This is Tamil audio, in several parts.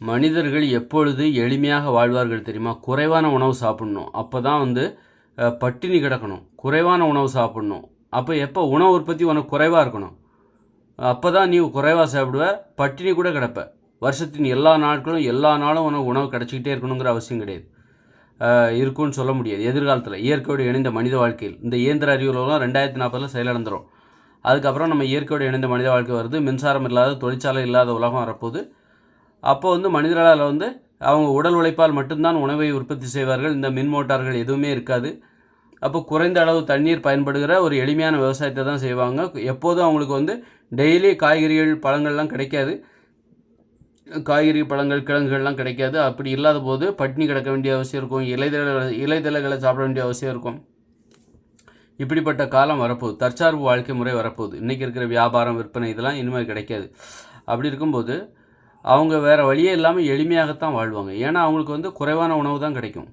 மனிதர்கள் எப்பொழுது எளிமையாக வாழ்வார்கள் தெரியுமா? குறைவான உணவு சாப்பிடணும். அப்போ தான் வந்து பட்டினி கிடக்கணும். குறைவான உணவு சாப்பிடணும். அப்போ எப்போ? உணவு உற்பத்தி உனக்கு குறைவாக இருக்கணும். அப்போ தான் நீ குறைவாக சாப்பிடுவ பட்டினி கூட கிடப்ப. வருஷத்தின் எல்லா நாட்களும் எல்லா நாளும் உனக்கு உணவு கிடச்சிக்கிட்டே இருக்கணுங்கிற அவசியம் கிடையாது. இருக்கும்னு சொல்ல முடியாது. எதிர்காலத்தில் இயற்கையோடு இணைந்த மனித வாழ்க்கையில். இந்த இயந்திர அறிவியலாம் ரெண்டாயிரத்தி நாற்பதில் செயலிழந்துடும் அதுக்கப்புறம் நம்ம இயற்கையோடு இணைந்த மனித வாழ்க்கை வருது. மின்சாரம் இல்லாத தொழிற்சாலை இல்லாத உலகம் வரப்போது அப்போ வந்து மனிதர்களால் வந்து அவங்க உடல் உழைப்பால் மட்டும்தான் உணவை உற்பத்தி செய்வார்கள். இந்த மின் மோட்டார்கள் எதுவுமே இருக்காது. அப்போ குறைந்த அளவு தண்ணீர் பயன்படுகிற ஒரு எளிமையான விவசாயத்தை தான் செய்வாங்க. எப்போதும் அவங்களுக்கு வந்து டெய்லி காய்கறிகள் பழங்கள்லாம் கிடைக்காது. காய்கறி பழங்கள் கிழங்குகள்லாம் கிடைக்காது. அப்படி இல்லாத போது பட்டினி கிடக்க வேண்டிய அவசியம் இருக்கும். இலைதழ இலைதழைகளை சாப்பிட வேண்டிய அவசியம் இருக்கும். இப்படிப்பட்ட காலம் வரப்போகுது. தற்சார்பு வாழ்க்கை முறை வரப்போகுது. இன்றைக்கி இருக்கிற வியாபாரம் விற்பனை இதெல்லாம் இனிமேல் கிடைக்காது. அப்படி இருக்கும்போது அவங்க வேறு வழியே இல்லாமல் எளிமையாகத்தான் வாழ்வாங்க. ஏன்னா அவங்களுக்கு வந்து குறைவான உணவு தான் கிடைக்கும்.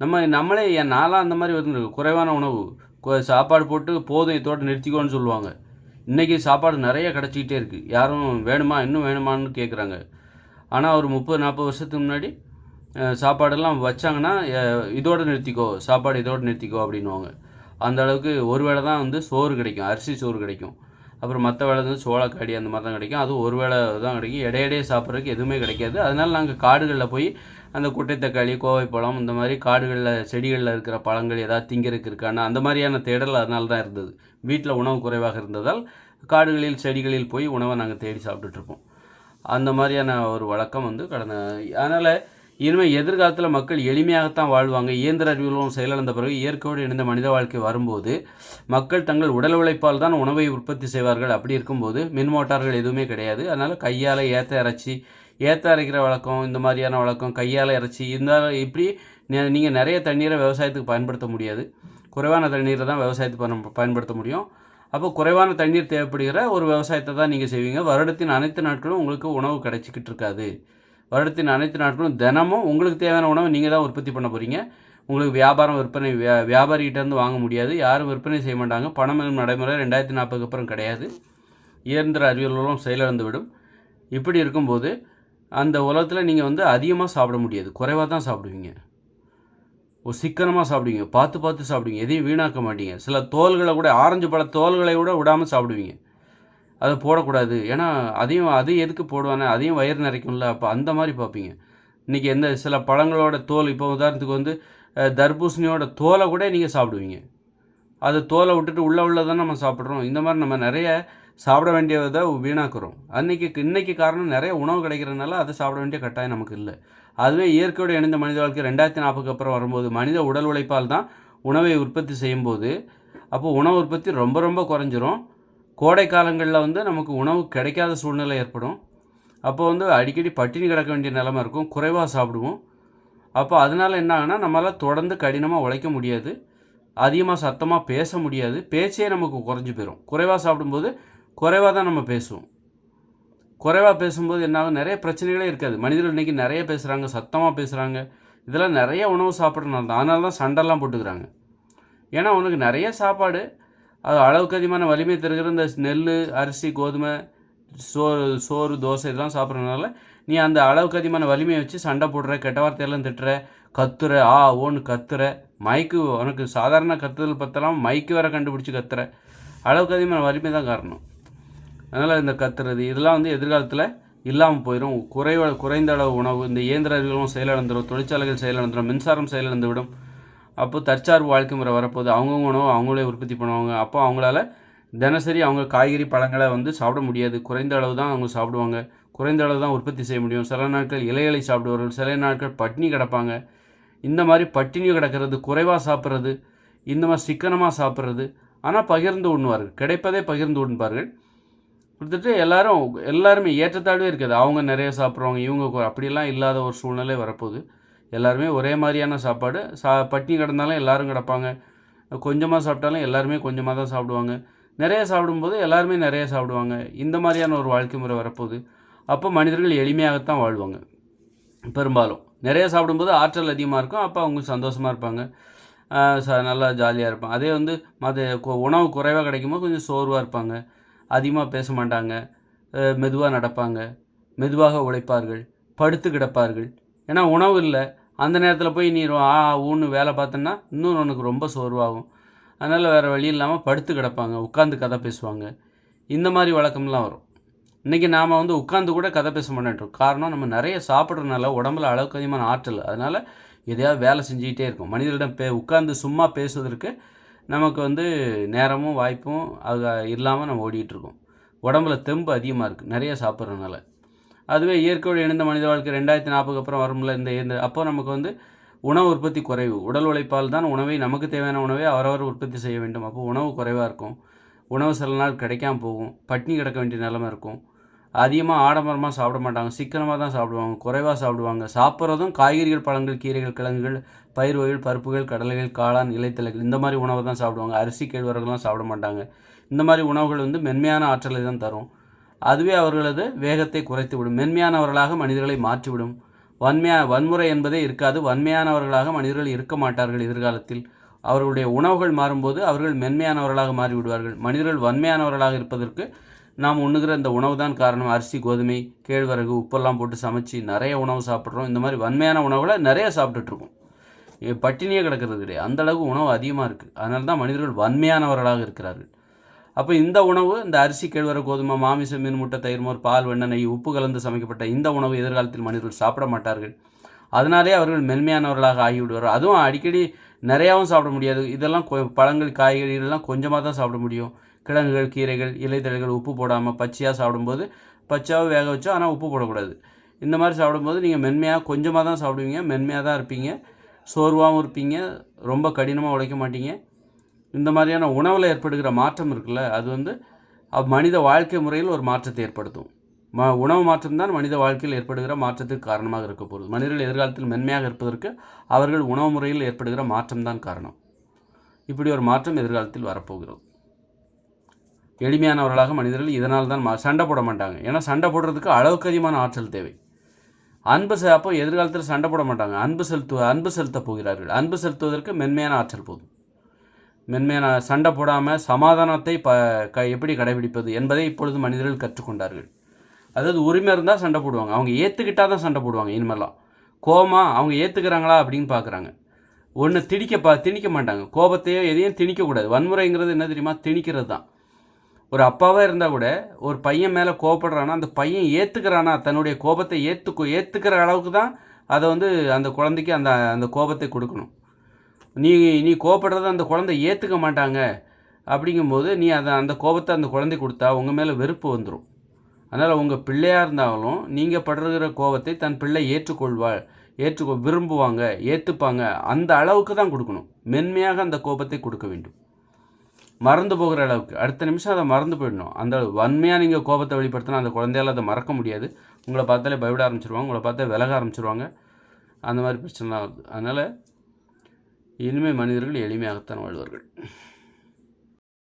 நம்ம நம்மளே என் நாளாக அந்த மாதிரி வந்து குறைவான உணவு. சாப்பாடு போட்டு போதும் இதோட நிறுத்திக்கோன்னு சொல்லுவாங்க. இன்றைக்கி சாப்பாடு நிறைய கிடச்சிக்கிட்டே இருக்குது யாரும் வேணுமா? இன்னும் வேணுமான்னு கேட்குறாங்க ஆனால் ஒரு முப்பது நாற்பது வருஷத்துக்கு முன்னாடி சாப்பாடெல்லாம் வச்சாங்கன்னா இதோடு நிறுத்திக்கோ சாப்பாடு இதோடு நிறுத்திக்கோ அப்படின்னுவாங்க. அந்த அளவுக்கு ஒரு வேளை தான் வந்து சோறு கிடைக்கும். அரிசி சோறு கிடைக்கும். அப்புறம் மற்ற வேளை வந்து சோளக்காடி அந்த மாதிரி தான் கிடைக்கும். அதுவும் ஒரு வேளை தான் கிடைக்கும். இடையிடையே சாப்பிட்றதுக்கு எதுவுமே கிடைக்காது. அதனால் நாங்கள் காடுகளில் போய் அந்த குட்டை தக்காளி கோவைப்பழம் இந்த மாதிரி காடுகளில் செடிகளில் இருக்கிற பழங்கள் ஏதாவது திங்கிறதுக்கு இருக்கான்னு அந்த மாதிரியான தேடல் அதனால தான் இருந்தது. வீட்டில் உணவு குறைவாக இருந்ததால் காடுகளில் செடிகளில் போய் உணவை நாங்கள் தேடி சாப்பிட்டுட்ருப்போம் அந்த மாதிரியான ஒரு வழக்கம் வந்து கடந்த அதனால் இனிமேல் எதிர்காலத்தில் மக்கள் எளிமையாகத்தான் வாழ்வாங்க. இயந்திர அறிவியலும் செயலிழந்த பிறகு இயற்கையோடு இணைந்த மனித வாழ்க்கை வரும்போது மக்கள் தங்கள் உடல் உழைப்பால் தான் உணவை உற்பத்தி செய்வார்கள். அப்படி இருக்கும்போது மின் மோட்டார்கள் எதுவுமே கிடையாது. அதனால் கையால் ஏற்ற இறைச்சி ஏற்ற அரைக்கிற வழக்கம் இந்த மாதிரியான வழக்கம் கையால் இறைச்சி இருந்தாலும் இப்படி நீங்கள் நிறைய தண்ணீரை விவசாயத்துக்கு பயன்படுத்த முடியாது. குறைவான தண்ணீரை தான் விவசாயத்துக்கு பயன் பயன்படுத்த முடியும். அப்போ குறைவான தண்ணீர் தேவைப்படுகிற ஒரு விவசாயத்தை தான் நீங்கள் செய்வீங்க. வருடத்தின் அனைத்து நாட்களும் உங்களுக்கு உணவு கிடைச்சிக்கிட்டு இருக்காது. வருடத்தின் அனைத்து நாட்களும் தினமும் உங்களுக்கு தேவையான உணவை நீங்கள் தான் உற்பத்தி பண்ண போகிறீங்க உங்களுக்கு வியாபாரம் விற்பனை வியா வியாபாரிகிட்டேருந்து வாங்க முடியாது. யாரும் விற்பனை செய்ய மாட்டாங்க. பணம் எனும் நடைமுறை ரெண்டாயிரத்தி நாற்பதுக்கு அப்புறம் கிடையாது. இயந்திர அறிவியலும் செயலிழந்து விடும். இப்படி இருக்கும்போது அந்த உலகத்தில் நீங்கள் வந்து அதிகமாக சாப்பிட முடியாது. குறைவாக தான் சாப்பிடுவீங்க. ஒரு சிக்கனமாக சாப்பிடுவீங்க. பார்த்து பார்த்து சாப்பிடுவீங்க. எதையும் வீணாக்க மாட்டீங்க. சில தோல்களை கூட ஆரஞ்சு பழ தோல்களை கூட விடாமல் சாப்பிடுவீங்க. அதை போடக்கூடாது. ஏன்னா அதையும் அது எதுக்கு போடுவானே அதையும் வயிறு நிறைக்கும்ல. அப்போ அந்த மாதிரி பார்ப்பீங்க. இன்றைக்கி எந்த சில பழங்களோட தோல் இப்போ உதாரணத்துக்கு வந்து தர்பூசணியோட தோலை கூட நீங்கள் சாப்பிடுவீங்க. அது தோலை விட்டுட்டு உள்ளே தான் நம்ம சாப்பிட்றோம். இந்த மாதிரி நம்ம நிறைய சாப்பிட வேண்டியதை வீணாக்குறோம். அன்றைக்கி இன்றைக்கி காரணம் நிறைய உணவு கிடைக்கிறதுனால அதை சாப்பிட வேண்டிய கட்டாயம் நமக்கு இல்லை. அதுவே இயற்கையோடு இணைந்த மனித வாழ்க்கை ரெண்டாயிரத்தி நாற்பதுக்கு அப்புறம் வரும்போது மனித உடல் உழைப்பால் தான் உணவை உற்பத்தி செய்யும்போது அப்போ உணவு உற்பத்தி ரொம்ப ரொம்ப குறைஞ்சிரும். கோடை காலங்களில் வந்து நமக்கு உணவு கிடைக்காத சூழ்நிலை ஏற்படும். அப்போ வந்து அடிக்கடி பட்டினி கிடக்க வேண்டிய நிலமை இருக்கும். குறைவாக சாப்பிடுவோம். அப்போ அதனால என்ன ஆகுனா நம்மளால் தொடர்ந்து கடினமாக உழைக்க முடியாது. அதிகமாக சத்தமாக பேச முடியாது. பேச்சே நமக்கு குறைஞ்சி போயிடும் குறைவாக சாப்பிடும்போது குறைவாக தான் நம்ம பேசுவோம். குறைவாக பேசும்போது என்னாகும் நிறைய பிரச்சனைகளே இருக்காது. மனிதர்கள் இன்றைக்கி நிறைய பேசுகிறாங்க சத்தமாக பேசுகிறாங்க இதெல்லாம் நிறைய உணவு சாப்பிட்றனால தான். அதனால தான் சண்டைலாம் போட்டுக்கிறாங்க. ஏன்னா உனக்கு நிறைய சாப்பாடு அது அளவுக்கு அதிகமான வலிமை தருகிற இந்த நெல் அரிசி கோதுமை சோறு சோறு தோசை இதெல்லாம் சாப்பிட்றதுனால நீ அந்த அளவுக்கு அதிகமான வலிமையை வச்சு சண்டை போடுற கெட்ட வார்த்தையெல்லாம் திட்டுற கத்துற ஆ ஓன்னு கத்துற மைக்கு உனக்கு சாதாரண கத்துதல் பற்றலாம் மைக்கு வேற கண்டுபிடிச்சி கத்துற அளவுக்கு அதிகமான வலிமை தான் காரணம். அதனால் இந்த கத்துறது இதெல்லாம் வந்து எதிர்காலத்தில் இல்லாமல் போயிடும் குறைவ குறைந்த அளவு உணவு இந்த இயந்திர அறிவியலும் செயலிழந்துடும் தொழிற்சாலைகள் செயலிழந்துடும் மின்சாரம் செயலிழந்து அப்போது அப்போ தற்சார்பு வாழ்க்கை முறை வரப்போது அவங்கவுங்க உணவு அவங்களே உற்பத்தி பண்ணுவாங்க. அப்போ அவங்களால தினசரி அவங்க காய்கறி பழங்களை வந்து சாப்பிட முடியாது. குறைந்த அளவு தான் அவங்க சாப்பிடுவாங்க. குறைந்த அளவு தான் உற்பத்தி செய்ய முடியும். சில நாட்கள் இலைகளை சாப்பிடுவார்கள். சில நாட்கள் பட்டினி கிடப்பாங்க. இந்த மாதிரி பட்டினி கிடக்கிறது குறைவாக சாப்பிட்றது இந்த மாதிரி சிக்கனமாக சாப்பிட்றது ஆனால் பகிர்ந்து உண்ணுவார்கள். கிடைப்பதே பகிர்ந்து உண்பார்கள். கொடுத்துட்டு எல்லாரும் எல்லாருமே ஏற்றத்தாழ்வே இருக்காது. அவங்க நிறைய சாப்பிட்றவங்க இவங்க அப்படிலாம் அப்படியெல்லாம் இல்லாத ஒரு சூழ்நிலை வரப்போகுது. எல்லாருமே ஒரே மாதிரியான சாப்பாடு. சா பட்டினி கிடந்தாலும் எல்லோரும் கிடப்பாங்க. கொஞ்சமாக சாப்பிட்டாலும் எல்லாருமே கொஞ்சமாக தான் சாப்பிடுவாங்க. நிறைய சாப்பிடும்போது எல்லாருமே நிறைய சாப்பிடுவாங்க. இந்த மாதிரியான ஒரு வாழ்க்கை முறை வரப்போகுது. அப்போ மனிதர்கள் எளிமையாகத்தான் வாழ்வாங்க. பெரும்பாலும். நிறைய சாப்பிடும்போது ஆற்றல் அதிகமாக இருக்கும். அப்போ அவங்க சந்தோஷமாக இருப்பாங்க. ச நல்லா ஜாலியாக இருப்பாங்க. அதே வந்து மத உணவு குறைவாக கிடைக்கும்போது கொஞ்சம் சோர்வாக இருப்பாங்க. அதிகமாக பேச மாட்டாங்க. மெதுவாக நடப்பாங்க. மெதுவாக உழைப்பார்கள். படுத்து கிடப்பார்கள். ஏன்னா உணவு இல்லை. அந்த நேரத்தில் போய் நீ ஆ ஊன்னு வேலை பார்த்தோன்னா இன்னும் உனக்கு ரொம்ப சோர்வாகும். அதனால் வேறு வழி இல்லாமல் படுத்து கிடப்பாங்க உட்காந்து கதை பேசுவாங்க. இந்த மாதிரி வழக்கம்லாம் வரும். இன்றைக்கி நாம் வந்து உட்காந்து கூட கதை பேச மாட்டோம். காரணம் நம்ம நிறைய சாப்பிட்றதுனால உடம்புல அளவுக்கு அதிகமான ஆற்றல். அதனால் எதையாவது வேலை செஞ்சுக்கிட்டே இருக்கும். மனிதர்களிடம் பே உட்காந்து சும்மா பேசுவதற்கு நமக்கு வந்து நேரமும் வாய்ப்பும் அது இல்லாமல் நம்ம ஓடிக்கிட்டு இருக்கோம். உடம்புல தெம்பு அதிகமாக இருக்குது நிறைய சாப்பிட்றதுனால. அதுவே இயற்கையோடு இணைந்த மனித வாழ்க்கை ரெண்டாயிரத்தி நாற்பதுக்கு அப்புறம் வரும்ல இந்த இந்த அப்போ நமக்கு வந்து உணவு உற்பத்தி குறைவு. உடல் உழைப்பால் தான் உணவை நமக்கு தேவையான உணவை அவரவர் உற்பத்தி செய்ய வேண்டும். அப்போ உணவு குறைவாக இருக்கும். உணவு சில நாள் கிடைக்காம போகும். பட்னி கிடக்க வேண்டிய நிலைமை இருக்கும். அதிகமாக ஆடம்பரமாக சாப்பிட மாட்டாங்க. சிக்கனமாக தான் சாப்பிடுவாங்க. குறைவாக சாப்பிடுவாங்க. சாப்பிட்றதும் காய்கறிகள் பழங்கள் கீரைகள் கிழங்குகள் பயிர் வகைகள் பருப்புகள் கடலைகள் காளான் இலைத்தலைகள் இந்த மாதிரி உணவை தான் சாப்பிடுவாங்க. அரிசி கேழ்வரகுலாம் சாப்பிட மாட்டாங்க. இந்த மாதிரி உணவுகள் வந்து மென்மையான ஆற்றலை தான் தரும். அதுவே அவர்களது வேகத்தை குறைத்து விடும் மென்மையானவர்களாக மனிதர்களை மாற்றிவிடும். வன்மையா வன்முறை என்பதே இருக்காது. வன்மையானவர்களாக மனிதர்கள் இருக்க மாட்டார்கள் எதிர்காலத்தில். அவர்களுடைய உணவுகள் மாறும்போது அவர்கள் மென்மையானவர்களாக மாறிவிடுவார்கள். மனிதர்கள் வன்மையானவர்களாக இருப்பதற்கு நாம் உண்ணுகிற இந்த உணவு தான் காரணம். அரிசி கோதுமை கேழ்வரகு உப்பெல்லாம் போட்டு சமைச்சு நிறைய உணவு சாப்பிட்றோம். இந்த மாதிரி வன்மையான உணவுகளை நிறைய சாப்பிட்டுட்ருக்கோம். பட்டினியே கிடக்கிறது கிடையாது. அந்த உணவு அதிகமாக இருக்குது அதனால தான் மனிதர்கள் வன்மையானவர்களாக இருக்கிறார்கள். அப்போ இந்த உணவு இந்த அரிசி கேழ்வரகு கோதுமை மாமிசம் மீன் முட்டை தயிர் மோர் பால் வெண்ணெய் நெய் உப்பு கலந்து சமைக்கப்பட்ட இந்த உணவு எதிர்காலத்தில் மனிதர்கள் சாப்பிட மாட்டார்கள். அதனாலே அவர்கள் மென்மையானவர்களாக ஆகிவிடுவார் அதுவும் அடிக்கடி நிறையாவும் சாப்பிட முடியாது. இதெல்லாம் கொ- பழங்கள் காய்கறிகள்லாம் கொஞ்சமாக தான் சாப்பிட முடியும். கிழங்குகள் கீரைகள் இலைத்தழைகள் உப்பு போடாமல் பச்சையாக சாப்பிடும்போது பச்சையாக வேக வச்சோ ஆனால் உப்பு போடக்கூடாது. இந்த மாதிரி சாப்பிடும்போது நீங்கள் மென்மையாக கொஞ்சமாக தான் சாப்பிடுவீங்க மென்மையாக தான் இருப்பீங்க. சோர்வாகவும் இருப்பீங்க ரொம்ப கடினமாக உழைக்க மாட்டீங்க. இந்த மாதிரியான உணவில் ஏற்படுகிற மாற்றம் இருக்குல்ல அது வந்து மனித வாழ்க்கை முறையில் ஒரு மாற்றத்தை ஏற்படுத்தும். ம உணவு மாற்றம் தான் மனித வாழ்க்கையில் ஏற்படுகிற மாற்றத்திற்கு காரணமாக இருக்க போகுது. மனிதர்கள் எதிர்காலத்தில் மென்மையாக இருப்பதற்கு அவர்கள் உணவு முறையில் ஏற்படுகிற மாற்றம்தான் காரணம். இப்படி ஒரு மாற்றம் எதிர்காலத்தில் வரப்போகிறது. எளிமையானவர்களாக மனிதர்கள் இதனால் தான் மா- சண்டை போட மாட்டாங்க. ஏன்னா சண்டை போடுறதுக்கு அளவுக்கு அதிகமான ஆற்றல் தேவை. அன்பு செ அப்போ எதிர்காலத்தில் சண்டை போட மாட்டாங்க. அன்பு செலுத்து அன்பு செலுத்தப் போகிறார்கள். அன்பு செலுத்துவதற்கு மென்மையான ஆற்றல் போதும். மென்மையான சண்டை போடாமல் சமாதானத்தை ப க எப்படி கடைபிடிப்பது என்பதை இப்பொழுது மனிதர்கள் கற்றுக்கொண்டார்கள். அதாவது உரிமை இருந்தால் சண்டை போடுவாங்க. அவங்க ஏற்றுக்கிட்டால் தான் சண்டை போடுவாங்க இனிமேலாம். கோமா அவங்க ஏற்றுக்கிறாங்களா அப்படின்னு பார்க்குறாங்க ஒன்று திணிக்க பா திணிக்க மாட்டாங்க. கோபத்தையோ எதையும் திணிக்கக்கூடாது வன்முறைங்கிறது என்ன தெரியுமா? திணிக்கிறது தான். ஒரு அப்பாவாக இருந்தால் கூட ஒரு பையன் மேலே கோபப்படுறானா அந்த பையன் ஏற்றுக்கிறானா தன்னுடைய கோபத்தை ஏற்றுக்கோ ஏற்றுக்கிற அளவுக்கு தான் அதை வந்து அந்த குழந்தைக்கு அந்த அந்த கோபத்தை கொடுக்கணும். நீ நீ கோபப்படுறத அந்த குழந்தை ஏற்றுக்க மாட்டாங்க. அப்படிங்கும்போது நீ அதை அந்த கோபத்தை அந்த குழந்தை கொடுத்தா உங்கள் மேலே வெறுப்பு வந்துடும் அதனால் உங்கள் பிள்ளையாக இருந்தாலும் நீங்கள் படுகிற கோபத்தை தன் பிள்ளை ஏற்றுக்கொள்வாள் ஏற்றுக்கொ விரும்புவாங்க ஏற்றுப்பாங்க அந்த அளவுக்கு தான் கொடுக்கணும். மென்மையாக அந்த கோபத்தை கொடுக்க வேண்டும். மறந்து போகிற அளவுக்கு. அடுத்த நிமிஷம் அதை மறந்து போயிடணும். அந்த வன்மையாக நீங்கள் கோபத்தை வெளிப்படுத்தினா அந்த குழந்தையால் அதை மறக்க முடியாது. உங்களை பார்த்தாலே பயவிட ஆரம்பிச்சிருவாங்க. உங்களை பார்த்தா விலக ஆரம்பிச்சிருவாங்க. அந்த மாதிரி பிரச்சனைலாம் ஆகுது அதனால் இனிமேல் மனிதர்கள் எளிமையாகத்தான் வாழ்வார்கள்.